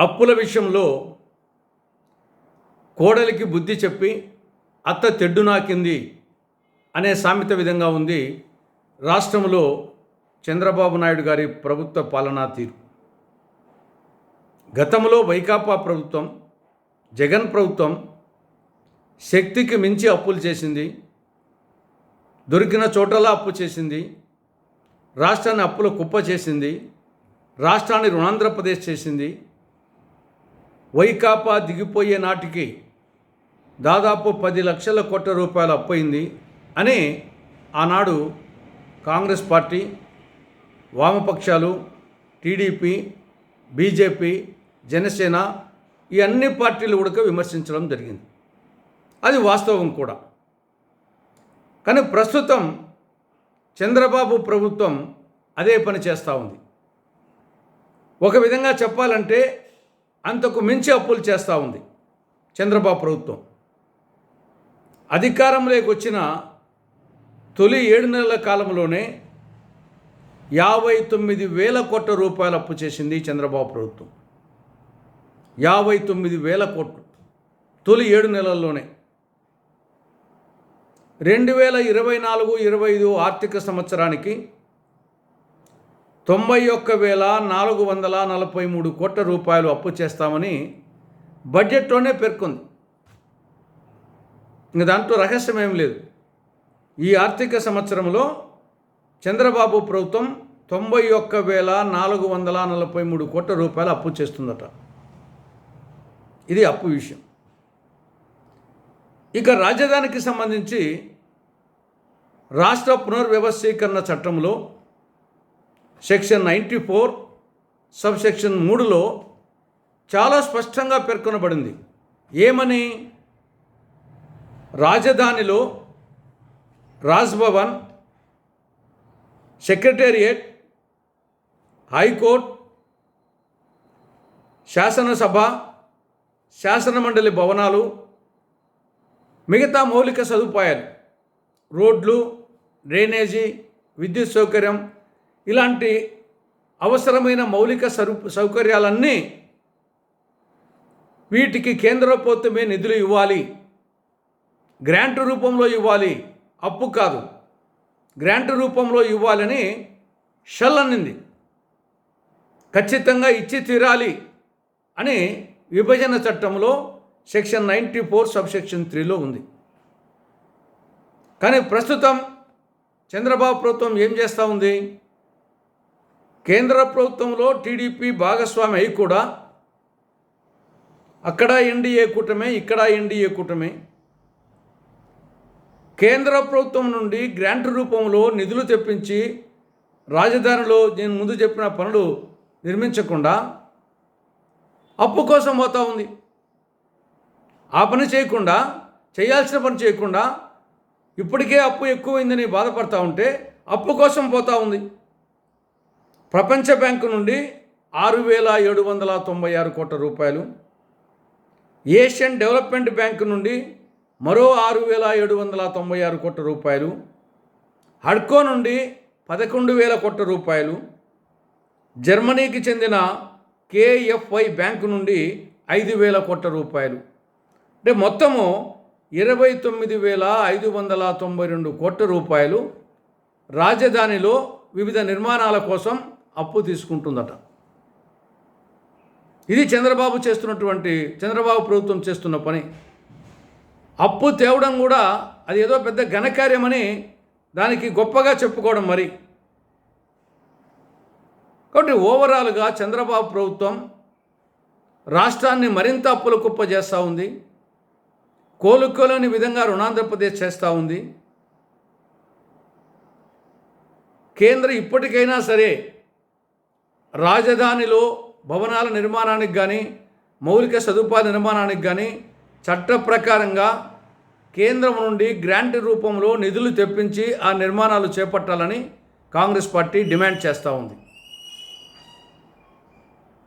అప్పుల విషయంలో కోడలికి బుద్ధి చెప్పి అత్త తెడ్డు నాకింది అనే సామెత విధంగా ఉంది రాష్ట్రంలో చంద్రబాబు నాయుడు గారి ప్రభుత్వ పాలనా తీరు. గతంలో వైకాపా ప్రభుత్వం జగన్ ప్రభుత్వం శక్తికి మించి అప్పులు చేసింది దొరికిన చోటలా అప్పు చేసింది రాష్ట్రాన్ని అప్పుల కుప్ప చేసింది రాష్ట్రాన్ని రుణాంధ్రప్రదేశ్ చేసింది వైకాపా దిగిపోయే నాటికి దాదాపు పది లక్షల కోట్ల రూపాయలు అప్పయింది అని ఆనాడు కాంగ్రెస్ పార్టీ వామపక్షాలు టీడీపీ బీజేపీ జనసేన ఈ అన్ని పార్టీలు కూడా విమర్శించడం జరిగింది. అది వాస్తవం కూడా. కానీ ప్రస్తుతం చంద్రబాబు ప్రభుత్వం అదే పని చేస్తూ ఉంది. ఒక విధంగా చెప్పాలంటే అంతకు మించి అప్పులు చేస్తూ ఉంది చంద్రబాబు ప్రభుత్వం. అధికారంలోకి వచ్చిన తొలి ఏడు నెలల కాలంలోనే యాభై తొమ్మిది వేల కోట్ల రూపాయలు అప్పు చేసింది చంద్రబాబు ప్రభుత్వం. యాభై తొమ్మిది వేల కోట్లు తొలి ఏడు నెలల్లోనే. రెండు వేల ఇరవై నాలుగు ఇరవై ఐదు ఆర్థిక సంవత్సరానికి తొంభై ఒక్క వేల నాలుగు వందల నలభై మూడు కోట్ల రూపాయలు అప్పు చేస్తామని బడ్జెట్లోనే పేర్కొంది. ఇంక దాంట్లో రహస్యం ఏం లేదు. ఈ ఆర్థిక సంవత్సరంలో చంద్రబాబు ప్రభుత్వం తొంభై ఒక్క వేల నాలుగు వందల నలభై మూడు కోట్ల రూపాయలు అప్పు చేస్తుందట. ఇది అప్పు విషయం. ఇక రాజధానికి సంబంధించి రాష్ట్ర పునర్వ్యవస్థీకరణ చట్టంలో section ninety four sub section మూడులో చాలా స్పష్టంగా పేర్కొనబడింది. ఏమని? రాజధానిలో రాజ్భవన్ సెక్రటేరియట్ హైకోర్ట్ శాసనసభ శాసనమండలి భవనాలు మిగతా మౌలిక సదుపాయాలు రోడ్లు డ్రైనేజీ విద్యుత్ సౌకర్యం ఇలాంటి అవసరమైన మౌలిక సరు సౌకర్యాలన్నీ వీటికి కేంద్ర ప్రభుత్వమే నిధులు ఇవ్వాలి. గ్రాంట్ రూపంలో ఇవ్వాలి. అప్పు కాదు. గ్రాంట్ రూపంలో ఇవ్వాలని షల్ అన్నింది ఖచ్చితంగా ఇచ్చి తీరాలి అని విభజన చట్టంలో section ninety four sub section త్రీలో ఉంది. కానీ ప్రస్తుతం చంద్రబాబు ప్రభుత్వం ఏం చేస్తూ ఉంది? కేంద్ర ప్రభుత్వంలో టీడీపీ భాగస్వామి అయి కూడా అక్కడ ఎన్డీఏ కూటమే ఇక్కడ ఎన్డీఏ కూటమే. కేంద్ర ప్రభుత్వం నుండి గ్రాంట్ రూపంలో నిధులు తెప్పించి రాజధానిలో నేను ముందు చెప్పిన పనులు నిర్మించకుండా అప్పు కోసం పోతూ ఉంది. ఆ పని చేయకుండా చేయాల్సిన పని చేయకుండా ఇప్పటికే అప్పు ఎక్కువైందని బాధపడతా ఉంటే అప్పు కోసం పోతూ ఉంది. ప్రపంచ బ్యాంకు నుండి ఆరు వేల ఏడు వందల తొంభై ఆరు కోట్ల రూపాయలు. ఏషియన్ డెవలప్మెంట్ బ్యాంకు నుండి మరో ఆరు వేల ఏడు వందల తొంభై ఆరు కోట్ల రూపాయలు. హడ్కో నుండి పదకొండు వేల కోట్ల రూపాయలు. జర్మనీకి చెందిన కేఎఫ్ఐ బ్యాంకు నుండి ఐదు వేల కోట్ల రూపాయలు. అంటే మొత్తము ఇరవై తొమ్మిది వేల ఐదు వందల తొంభై రెండు కోట్ల రూపాయలు. రాజధానిలో వివిధ నిర్మాణాల కోసం అప్పు తీసుకుంటుందట. ఇది చంద్రబాబు చేస్తున్నటువంటి చంద్రబాబు ప్రభుత్వం చేస్తున్న పని. అప్పు తేవడం కూడా అది ఏదో పెద్ద ఘనకార్యమని దానికి గొప్పగా చెప్పుకోవడం మరి. కాబట్టి ఓవరాల్గా చంద్రబాబు ప్రభుత్వం రాష్ట్రాన్ని మరింత అప్పుల కుప్ప చేస్తూ ఉంది. కోలుకోలేని విధంగా రుణాంధ్రప్రదేశ్ చేస్తూ ఉంది. కేంద్రం ఇప్పటికైనా సరే రాజధానిలో భవనాల నిర్మాణానికి కానీ మౌలిక సదుపాయాల నిర్మాణానికి కానీ చట్ట ప్రకారంగా కేంద్రం నుండి గ్రాంట్ రూపంలో నిధులు తెప్పించి ఆ నిర్మాణాలు చేపట్టాలని కాంగ్రెస్ పార్టీ డిమాండ్ చేస్తూ ఉంది.